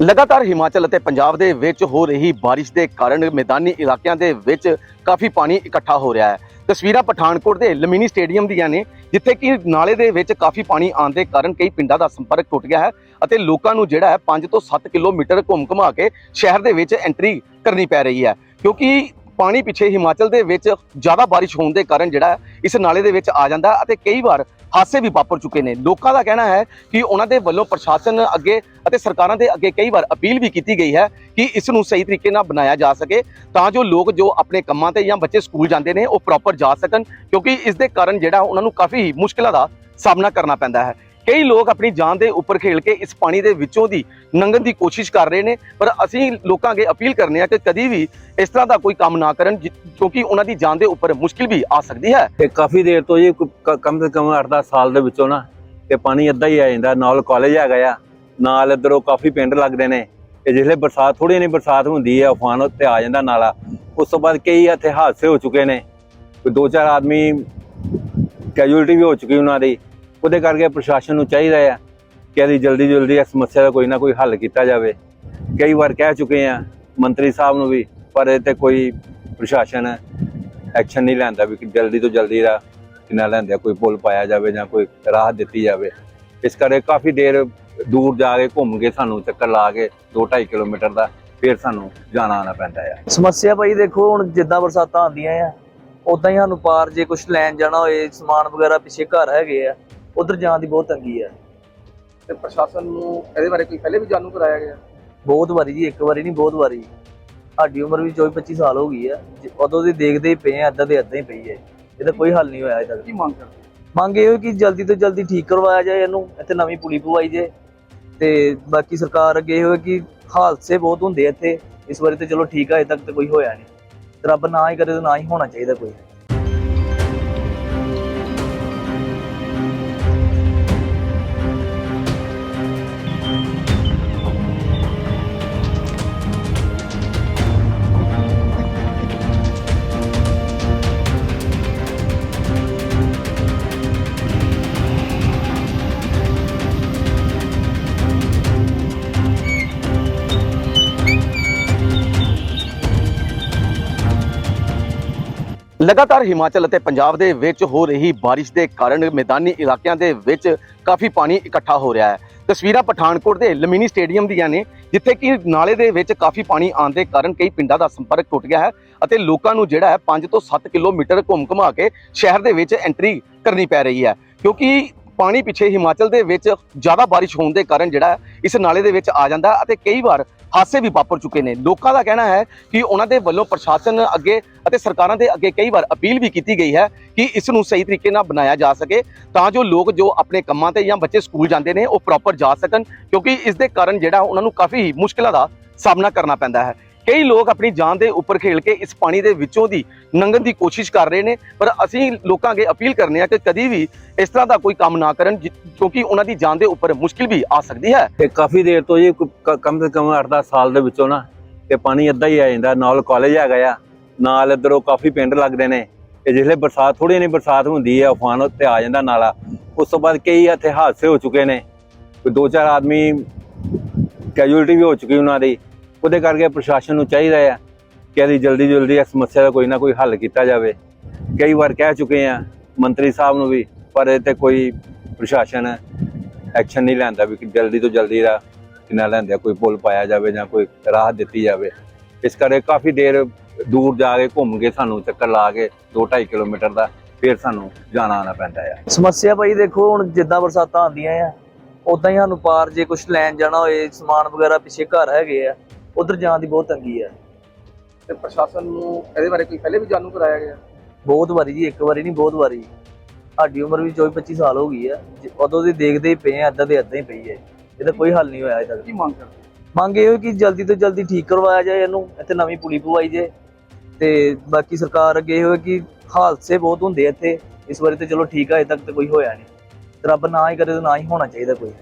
ਲਗਾਤਾਰ ਹਿਮਾਚਲ ਅਤੇ ਪੰਜਾਬ ਦੇ ਵਿੱਚ ਹੋ ਰਹੀ ਬਾਰਿਸ਼ ਦੇ ਕਾਰਨ ਮੈਦਾਨੀ ਇਲਾਕਿਆਂ ਦੇ ਵਿੱਚ ਕਾਫੀ ਪਾਣੀ ਇਕੱਠਾ ਹੋ ਰਿਹਾ ਹੈ। ਤਸਵੀਰਾਂ ਪਠਾਨਕੋਟ ਦੇ ਲਮੀਨੀ ਸਟੇਡੀਅਮ ਦੀਆਂ ਨੇ, ਜਿੱਥੇ ਕਿ ਨਾਲੇ ਦੇ ਵਿੱਚ ਕਾਫੀ ਪਾਣੀ ਆਉਣ ਦੇ ਕਾਰਨ ਕਈ ਪਿੰਡਾਂ ਦਾ ਸੰਪਰਕ ਟੁੱਟ ਗਿਆ ਹੈ ਅਤੇ ਲੋਕਾਂ ਨੂੰ ਜਿਹੜਾ ਹੈ 5 ਤੋਂ 7 ਕਿਲੋਮੀਟਰ ਘੁੰਮ ਘੁਮਾ ਕੇ ਸ਼ਹਿਰ ਦੇ ਵਿੱਚ ਐਂਟਰੀ ਕਰਨੀ ਪੈ ਰਹੀ ਹੈ। ਕਿਉਂਕਿ ਪਾਣੀ ਪਿੱਛੇ ਹਿਮਾਚਲ ਦੇ ਵਿੱਚ ਜ਼ਿਆਦਾ ਬਾਰਿਸ਼ ਹੋਣ ਦੇ ਕਾਰਨ ਜਿਹੜਾ ਇਸ ਨਾਲੇ ਦੇ ਵਿੱਚ ਆ ਜਾਂਦਾ ਅਤੇ ਕਈ ਵਾਰ ਹਾਦਸੇ ਵੀ ਵਾਪਰ ਚੁੱਕੇ ਨੇ। ਲੋਕਾਂ ਦਾ ਕਹਿਣਾ ਹੈ ਕਿ ਉਹਨਾਂ ਦੇ ਵੱਲੋਂ ਪ੍ਰਸ਼ਾਸਨ ਅੱਗੇ ਅਤੇ ਸਰਕਾਰਾਂ ਦੇ ਅੱਗੇ ਕਈ ਵਾਰ ਅਪੀਲ ਵੀ ਕੀਤੀ ਗਈ ਹੈ ਕਿ ਇਸ ਨੂੰ ਸਹੀ ਤਰੀਕੇ ਨਾਲ ਬਣਾਇਆ ਜਾ ਸਕੇ ਤਾਂ ਜੋ ਲੋਕ ਜੋ ਆਪਣੇ ਕੰਮਾਂ ਤੇ ਜਾਂ ਬੱਚੇ ਸਕੂਲ ਜਾਂਦੇ ਨੇ ਉਹ ਪ੍ਰੋਪਰ ਜਾ ਸਕਣ ਕਿਉਂਕਿ ਇਸ ਦੇ ਕਾਰਨ ਜਿਹੜਾ ਉਹਨਾਂ ਨੂੰ ਕਾਫੀ ਮੁਸ਼ਕਲਾਂ ਦਾ ਸਾਹਮਣਾ ਕਰਨਾ ਪੈਂਦਾ ਹੈ। ਕਈ ਲੋਕ ਆਪਣੀ ਜਾਨ ਦੇ ਉੱਪਰ ਖੇਲ ਕੇ ਇਸ ਪਾਣੀ ਦੇ ਵਿੱਚੋਂ ਦੀ ਨੰਗਣ ਦੀ ਕੋਸ਼ਿਸ਼ ਕਰ ਰਹੇ ਨੇ, ਪਰ ਅਸੀਂ ਲੋਕਾਂ ਅੱਗੇ ਅਪੀਲ ਕਰਨੇ ਆ ਕਿ ਕਦੀ ਵੀ ਇਸ ਤਰ੍ਹਾਂ ਦਾ ਕੋਈ ਕੰਮ ਨਾ ਕਰਨ ਕਿਉਂਕਿ ਉਹਨਾਂ ਦੀ ਜਾਨ ਦੇ ਉੱਪਰ ਮੁਸ਼ਕਿਲ ਵੀ ਆ ਸਕਦੀ ਹੈ। ਤੇ ਕਾਫੀ ਦੇਰ ਤੋਂ ਜੀ ਕਮ ਸੇ ਕਮ 8-10 ਸਾਲ ਦੇ ਵਿੱਚੋਂ ਨਾ, ਤੇ ਪਾਣੀ ਅੱਧਾ ਹੀ ਆ ਜਾਂਦਾ, ਨਾਲ ਕਾਲਜ ਹੈਗਾ ਆ ਨਾਲ ਇੱਧਰੋਂ ਕਾਫੀ ਪਿੰਡ ਲੱਗਦੇ ਨੇ, ਤੇ ਜਿਸਲੇ ਬਰਸਾਤ ਥੋੜੀ ਨਹੀਂ ਬਰਸਾਤ ਹੁੰਦੀ ਹੈ ਉਫਾਨ ਉੱਤੇ ਆ ਜਾਂਦਾ ਨਾਲਾ, ਉਸ ਤੋਂ ਬਾਅਦ ਕਈ ਇੱਥੇ ਹਾਦਸੇ ਹੋ ਚੁੱਕੇ ਨੇ, ਕੋਈ ਦੋ ਚਾਰ ਆਦਮੀ ਕੈਜੂਅਲਟੀ ਵੀ ਹੋ ਚੁੱਕੀ ਉਹਨਾਂ ਦੀ ਉਹਦੇ ਕਰਕੇ ਪ੍ਰਸ਼ਾਸਨ ਨੂੰ ਚਾਹੀਦਾ ਆ ਕਿ ਇਹਦੀ ਜਲਦੀ ਜਲਦੀ ਇਸ ਸਮੱਸਿਆ ਦਾ ਕੋਈ ਨਾ ਕੋਈ ਹੱਲ ਕੀਤਾ ਜਾਵੇ। ਕਈ ਵਾਰ ਕਹਿ ਚੁੱਕੇ ਆ ਮੰਤਰੀ ਸਾਹਿਬ ਨੂੰ ਵੀ, ਪਰ ਇਹ ਤੇ ਕੋਈ ਪ੍ਰਸ਼ਾਸਨ ਐਕਸ਼ਨ ਨਹੀਂ ਲੈਂਦਾ ਵੀ ਜਲਦੀ ਤੋਂ ਜਲਦੀ ਦਾ ਕਿਨਾ ਲੈਂਦੇ ਕੋਈ ਪੁਲ ਪਾਇਆ ਜਾਵੇ ਜਾਂ ਕੋਈ ਰਾਹਤ ਦਿੱਤੀ ਜਾਵੇ। ਇਸ ਕਰਕੇ ਕਾਫੀ ਦੇਰ ਦੂਰ ਜਾ ਕੇ ਘੁੰਮ ਕੇ ਸਾਨੂੰ ਚੱਕਰ ਲਾ ਕੇ 2.5 ਕਿਲੋਮੀਟਰ ਦਾ ਫਿਰ ਸਾਨੂੰ ਜਾਣਾ ਆਉਣਾ ਪੈਂਦਾ ਹੈ ਸਮੱਸਿਆ ਭਾਈ ਦੇਖੋ, ਹੁਣ ਜਿੱਦਾਂ ਬਰਸਾਤਾਂ ਆਉਂਦੀਆਂ ਆ ਉਦਾਂ ਹੀ ਸਾਨੂੰ ਪਾਰ ਜੇ ਕੁਝ ਲੈਣ ਜਾਣਾ ਹੋਏ, ਸਮਾਨ ਵਗੈਰਾ ਪਿੱਛੇ ਘਰ ਹੈਗੇ ਆ ਉਧਰ ਜਾਣ ਦੀ ਬਹੁਤ ਤੰਗੀ ਆ। ਤੇ ਪ੍ਰਸ਼ਾਸਨ ਨੂੰ ਇਹਦੇ ਬਾਰੇ ਕੋਈ ਪਹਿਲੇ ਵੀ ਜਾਣੂ ਕਰਾਇਆ ਗਿਆ? ਬਹੁਤ ਵਾਰੀ ਜੀ ਇੱਕ ਵਾਰੀ ਨਹੀਂ ਬਹੁਤ ਵਾਰੀ। ਸਾਡੀ ਉਮਰ ਵੀ 24 25 ਸਾਲ ਹੋ ਗਈ ਜੇ- ਉਦੋਂ ਦੀ ਦੇਖਦੇ ਹੀ ਪਏ ਆ ਅੱਧਾ ਦੇ ਅੱਧਾ ਹੀ ਪਈ ਹੈ ਇਹਦਾ ਕੋਈ ਹੱਲ ਨਹੀਂ ਹੋਇਆ ਅਜੇ ਤੱਕ। ਕੀ ਮੰਗ ਕਰਦੇ? ਮੰਗ ਇਹ ਹੋਈ ਕਿ ਜਲਦੀ ਤੋਂ ਜਲਦੀ ਠੀਕ ਕਰਵਾਇਆ ਜਾਏ ਇਹਨੂੰ ਇੱਥੇ ਨਵੀਂ ਪੁਲੀ ਪਵਾਈ ਜੇ ਤੇ ਬਾਕੀ ਸਰਕਾਰ ਅੱਗੇ ਇਹ ਹੋਏ ਕਿ ਹਾਦਸੇ ਬਹੁਤ ਹੁੰਦੇ ਇੱਥੇ। ਇਸ ਵਾਰੀ ਤੇ ਚਲੋ ਠੀਕ ਆ ਅਜੇ ਤੱਕ ਤੇ ਕੋਈ ਹੋਇਆ ਨਹੀਂ। ਰੱਬ ਨਾ ਹੀ ਕਰੇ ਤਾਂ ਨਾ ਹੀ ਹੋਣਾ ਚਾਹੀਦਾ ਕੋਈ। ਲਗਾਤਾਰ ਹਿਮਾਚਲ ਅਤੇ ਪੰਜਾਬ ਦੇ ਵਿੱਚ ਹੋ ਰਹੀ ਬਾਰਿਸ਼ ਦੇ ਕਾਰਨ ਮੈਦਾਨੀ ਇਲਾਕਿਆਂ ਦੇ ਵਿੱਚ ਕਾਫੀ ਪਾਣੀ ਇਕੱਠਾ ਹੋ ਰਿਹਾ ਹੈ। ਤਸਵੀਰਾਂ ਪਠਾਨਕੋਟ ਦੇ ਲਮੀਨੀ ਸਟੇਡੀਅਮ ਦੀਆਂ ਨੇ, ਜਿੱਥੇ ਕਿ ਨਾਲੇ ਦੇ ਵਿੱਚ ਕਾਫੀ ਪਾਣੀ ਆਉਣ ਦੇ ਕਾਰਨ ਕਈ ਪਿੰਡਾਂ ਦਾ ਸੰਪਰਕ ਟੁੱਟ ਗਿਆ ਹੈ ਅਤੇ ਲੋਕਾਂ ਨੂੰ ਜਿਹੜਾ ਹੈ 5 ਤੋਂ 7 ਕਿਲੋਮੀਟਰ ਘੁੰਮ ਘੁਮਾ ਕੇ ਸ਼ਹਿਰ ਦੇ ਵਿੱਚ ਐਂਟਰੀ ਕਰਨੀ ਪੈ ਰਹੀ ਹੈ। ਕਿਉਂਕਿ ਪਾਣੀ ਪਿੱਛੇ ਹਿਮਾਚਲ ਦੇ ਵਿੱਚ ਜ਼ਿਆਦਾ ਬਾਰਿਸ਼ ਹੋਣ ਦੇ ਕਾਰਨ ਜਿਹੜਾ ਇਸ ਨਾਲੇ ਦੇ ਵਿੱਚ ਆ ਜਾਂਦਾ ਅਤੇ ਕਈ ਵਾਰ ਹਾਦਸੇ ਵੀ ਵਾਪਰ ਚੁੱਕੇ ਨੇ। ਲੋਕਾਂ ਦਾ ਕਹਿਣਾ ਹੈ ਕਿ ਉਹਨਾਂ ਦੇ ਵੱਲੋਂ ਪ੍ਰਸ਼ਾਸਨ ਅੱਗੇ ਅਤੇ ਸਰਕਾਰਾਂ ਦੇ ਅੱਗੇ ਕਈ ਵਾਰ ਅਪੀਲ ਵੀ ਕੀਤੀ ਗਈ ਹੈ ਕਿ ਇਸ ਨੂੰ ਸਹੀ ਤਰੀਕੇ ਨਾਲ ਬਣਾਇਆ ਜਾ ਸਕੇ ਤਾਂ ਜੋ ਲੋਕ ਜੋ ਆਪਣੇ ਕੰਮਾਂ ਤੇ ਜਾਂ ਬੱਚੇ ਸਕੂਲ ਜਾਂਦੇ ਨੇ ਉਹ ਪ੍ਰੋਪਰ ਜਾ ਸਕਣ ਕਿਉਂਕਿ ਇਸ ਦੇ ਕਾਰਨ ਜਿਹੜਾ ਉਹਨਾਂ ਨੂੰ ਕਾਫੀ ਮੁਸ਼ਕਲਾਂ ਦਾ ਸਾਹਮਣਾ ਕਰਨਾ ਪੈਂਦਾ ਹੈ। ਕਈ ਲੋਕ ਆਪਣੀ ਜਾਨ ਦੇ ਉੱਪਰ ਖੇਲ ਕੇ ਇਸ ਪਾਣੀ ਦੇ ਵਿੱਚੋਂ ਦੀ ਲੰਘਣ ਦੀ ਕੋਸ਼ਿਸ਼ ਕਰ ਰਹੇ ਨੇ, ਪਰ ਅਸੀਂ ਲੋਕਾਂ ਅੱਗੇ ਅਪੀਲ ਕਰਨੇ ਆ ਕਿ ਕਦੀ ਵੀ ਇਸ ਤਰ੍ਹਾਂ ਦਾ ਕੋਈ ਕੰਮ ਨਾ ਕਰਨ ਕਿਉਂਕਿ ਉਹਨਾਂ ਦੀ ਜਾਨ ਦੇ ਉੱਪਰ ਮੁਸ਼ਕਿਲ ਵੀ ਆ ਸਕਦੀ ਹੈ। ਤੇ ਕਾਫੀ ਦੇਰ ਤੋਂ ਜੀ ਕਮ ਸੇ ਕਮ 8-10 ਸਾਲ ਦੇ ਵਿੱਚੋਂ ਨਾ, ਤੇ ਪਾਣੀ ਅੱਧਾ ਹੀ ਆ ਜਾਂਦਾ, ਨਾਲ ਕਾਲਜ ਹੈਗਾ ਆ ਨਾਲ ਇੱਧਰੋਂ ਕਾਫੀ ਪਿੰਡ ਲੱਗਦੇ ਨੇ, ਤੇ ਜਿਸਲੇ ਬਰਸਾਤ ਥੋੜੀ ਨਹੀਂ ਬਰਸਾਤ ਹੁੰਦੀ ਹੈ ਉਫਾਨ ਉੱਤੇ ਆ ਜਾਂਦਾ ਨਾਲਾ, ਉਸ ਤੋਂ ਬਾਅਦ ਕਈ ਇੱਥੇ ਹਾਦਸੇ ਹੋ ਚੁੱਕੇ ਨੇ, ਕੋਈ ਦੋ ਚਾਰ ਆਦਮੀ ਕੈਜੂਅਲਟੀ ਵੀ ਹੋ ਚੁੱਕੀ ਉਹਨਾਂ ਦੀ ਉਹਦੇ ਕਰਕੇ ਪ੍ਰਸ਼ਾਸਨ ਨੂੰ ਚਾਹੀਦਾ ਆ ਕਿ ਇਹਦੀ ਜਲਦੀ ਜਲਦੀ ਇਸ ਸਮੱਸਿਆ ਦਾ ਕੋਈ ਨਾ ਕੋਈ ਹੱਲ ਕੀਤਾ ਜਾਵੇ। ਕਈ ਵਾਰ ਕਹਿ ਚੁੱਕੇ ਆ ਮੰਤਰੀ ਸਾਹਿਬ ਨੂੰ ਵੀ, ਪਰ ਇਹ ਤੇ ਕੋਈ ਪ੍ਰਸ਼ਾਸਨ ਐਕਸ਼ਨ ਨਹੀਂ ਲੈਂਦਾ ਵੀ ਜਲਦੀ ਤੋਂ ਜਲਦੀ ਦਾ ਕਿਨਾ ਲੈਂਦੇ ਕੋਈ ਪੁਲ ਪਾਇਆ ਜਾਵੇ ਜਾਂ ਕੋਈ ਰਾਹਤ ਦਿੱਤੀ ਜਾਵੇ। ਇਸ ਕਰਕੇ ਕਾਫੀ ਦੇਰ ਦੂਰ ਜਾ ਕੇ ਘੁੰਮ ਕੇ ਸਾਨੂੰ ਚੱਕਰ ਲਾ ਕੇ 2.5 ਕਿਲੋਮੀਟਰ ਦਾ ਫਿਰ ਸਾਨੂੰ ਜਾਣਾ ਆਉਣਾ ਪੈਂਦਾ ਆ। ਸਮੱਸਿਆ ਭਾਈ ਦੇਖੋ, ਹੁਣ ਜਿੱਦਾਂ ਬਰਸਾਤਾਂ ਆਉਂਦੀਆਂ ਆ ਉਦਾਂ ਹੀ ਸਾਨੂੰ ਪਾਰ ਜੇ ਕੁਝ ਲੈਣ ਜਾਣਾ ਹੋਏ, ਸਮਾਨ ਵਗੈਰਾ ਪਿੱਛੇ ਘਰ ਹੈਗੇ ਆ। ਉਧਰ ਜਾਣ ਦੀ ਬਹੁਤ ਤੰਗੀ ਆ। ਤੇ ਪ੍ਰਸ਼ਾਸਨ ਨੂੰ ਇਹਦੇ ਬਾਰੇ ਕੋਈ ਪਹਿਲੇ ਵੀ ਜਾਣੂ ਕਰਾਇਆ ਗਿਆ? ਬਹੁਤ ਵਾਰੀ ਜੀ ਇੱਕ ਵਾਰੀ ਨਹੀਂ ਬਹੁਤ ਵਾਰੀ। ਸਾਡੀ ਉਮਰ ਵੀ 24 25 ਸਾਲ ਹੋ ਗਈ ਜੇ- ਉਦੋਂ ਦੀ ਦੇਖਦੇ ਹੀ ਪਏ ਆ ਅੱਧਾ ਦੇ ਅੱਧਾ ਹੀ ਪਈ ਹੈ ਇਹਦਾ ਕੋਈ ਹੱਲ ਨਹੀਂ ਹੋਇਆ ਅਜੇ ਤੱਕ। ਕੀ ਮੰਗ ਕਰਦੇ? ਮੰਗ ਇਹ ਹੋਈ ਕਿ ਜਲਦੀ ਤੋਂ ਜਲਦੀ ਠੀਕ ਕਰਵਾਇਆ ਜਾਏ ਇਹਨੂੰ ਇੱਥੇ ਨਵੀਂ ਪੁਲੀ ਪਵਾਈ ਜੇ ਤੇ ਬਾਕੀ ਸਰਕਾਰ ਅੱਗੇ ਇਹ ਹੋਏ ਕਿ ਹਾਦਸੇ ਬਹੁਤ ਹੁੰਦੇ ਆ ਇੱਥੇ। ਇਸ ਵਾਰੀ ਤੇ ਚਲੋ ਠੀਕ ਆ ਅਜੇ ਤੱਕ ਤੇ ਕੋਈ ਹੋਇਆ ਨਹੀਂ। ਰੱਬ ਨਾ ਹੀ ਕਰੇ ਤਾਂ ਨਾ ਹੀ ਹੋਣਾ ਚਾਹੀਦਾ ਕੋਈ।